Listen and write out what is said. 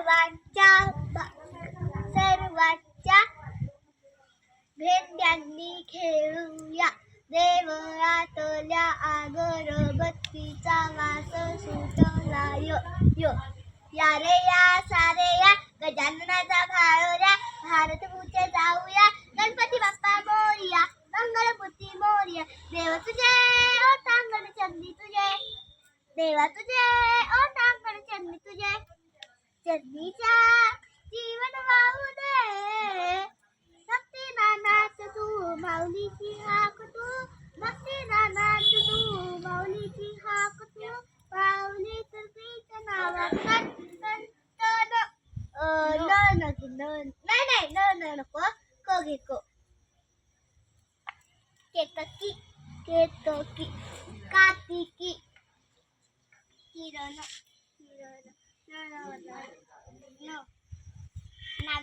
सर्वांच्या सर्वांच्या भेंड्यांनी खेळूया. देवळातल्या अगरबत्तीचा वास सुटला. यो यो. या रे या सारे या. गजाननाचा भाळोऱ्या भारत पूजे जाऊया. गणपती बाप्पा मोरिया. मंगलमूर्ती मोरिया. देव तुझे ओ तांगण चंदी तुझे. देवा तुझे ओ तांगण चंदी तुझे. જગદીશા જીવન વાવું દે શક્તિ ના નાચ તું માઉલી કી હાક તું ભક્તિ ના નાચ તું માઉલી કી હાક તું માઉલી સરપીત ના વાકન તન તન ન ન ન નહીં નહીં ન ન ન કો કોગી કો કેતકી કેતકી કાતિકી કિરણ કિરણ